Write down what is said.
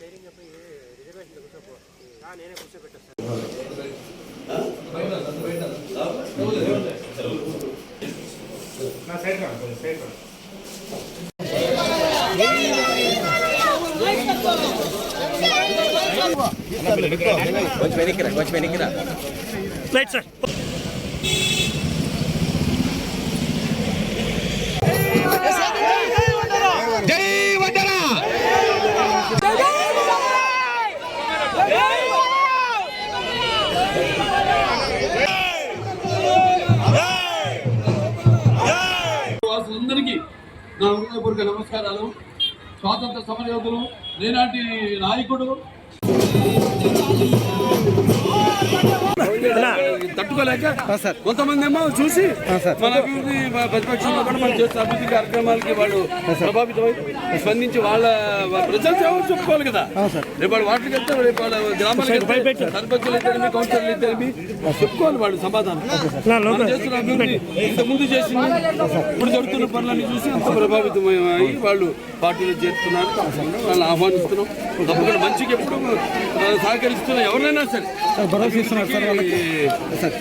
ధైర్యంగా పోయి రా కొంచెం రా వెనక్కిరా వెనక్కిరా రైట్ సార్ వాసులందరికీ నా హృదయపూర్వక నమస్కారాలు. స్వాతంత్ర సమరయోధులు నేనాటి నాయకుడు. తట్టుకోలేక కొంతమంది ఏమో చూసి మన అభివృద్ధి మన ప్రతిపక్షంలో కూడా మనం చేస్తున్న అభివృద్ధి కార్యక్రమాలకి వాళ్ళు ప్రభావితమై స్పందించి వాళ్ళ ప్రజలు సేవ చెప్పుకోవాలి కదా. రేపు వాళ్ళు వాటికి వెళ్తే రేపు వాళ్ళ గ్రామాలకు సర్పంచులు ఇద్దరిమి కౌన్సిలర్లు ఇద్దరిమి చెప్పుకోవాలి వాళ్ళు సమాధానం. మనం చేస్తున్న అభివృద్ధి ఇంత ముందు చేసింది ఇప్పుడు జరుగుతున్న పనులన్నీ చూసి అంత ప్రభావితమై వాళ్ళు పార్టీలో చేరుతున్నారు. తప్పకుండా వాళ్ళని ఆహ్వానిస్తున్నాం. తప్పకుండా మంచిగా ఎప్పుడు సహకరిస్తున్న. ఎవరినైనా సరే. భరోసా ఇస్తున్నారు సార్ স্যার